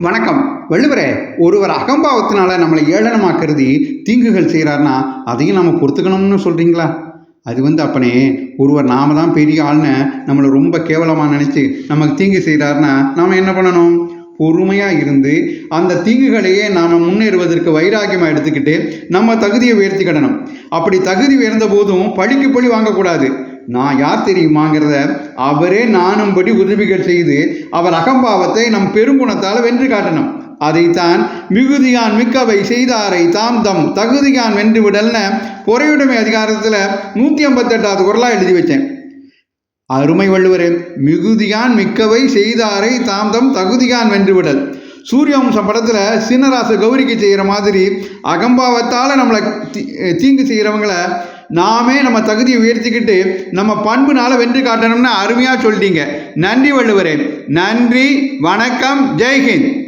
வணக்கம். வள்ளுவரே ஒருவர் அகம்பாவத்தினால நம்மளை ஏளனமாக கருதி தீங்குகள் செய்கிறாருன்னா அதையும் நம்ம பொறுத்துக்கணும்னு சொல்கிறீங்களா அது வந்து அப்பனே ஒருவர் நாம தான் பெரிய ஆள்னு நம்மளை ரொம்ப கேவலமாக நினச்சி நமக்கு தீங்கு செய்கிறாருன்னா நாம் என்ன பண்ணணும்? பொறுமையாக இருந்து அந்த தீங்குகளையே நாம் முன்னேறுவதற்கு வைராக்கியமாக எடுத்துக்கிட்டு நம்ம தகுதியை உயர்த்திக்கிடணும் அப்படி தகுதி உயர்ந்த போதும் பழிக்கு பழி வாங்கக்கூடாது. நான் யார் தெரியுமாங்கிறத அவரே நானும்படி உதவிகள் செய்து அவர் அகம்பாவத்தை நம் பெருங்குணத்தால் வென்று காட்டணும் அதைத்தான் மிகுதியான் மிக்கவை செய்தாரை தாம் தம் தகுதியான் வென்று விடல்னு பொறையுடைமை அதிகாரத்தில் நூற்றி ஐம்பத்தெட்டாவது குரலாக எழுதி வச்சேன். அருமை வள்ளுவரே மிகுதியான் மிக்கவை செய்தாரை தாம் தம் தகுதியான் வென்று விடல். சூரியவம்சம் படத்தில் சின்னராசு கௌரிக்கு செய்கிற மாதிரி அகம்பாவத்தால் நம்மளை தீ தீங்கு செய்கிறவங்கள நாமே நம்ம தகுதியை உயர்த்திக்கிட்டு நம்ம பண்புனால வென்று காட்டணும்னு அருமையாக சொல்லிட்டீங்க. நன்றி வள்ளுவரே. நன்றி வணக்கம் ஜெய்ஹிந்த்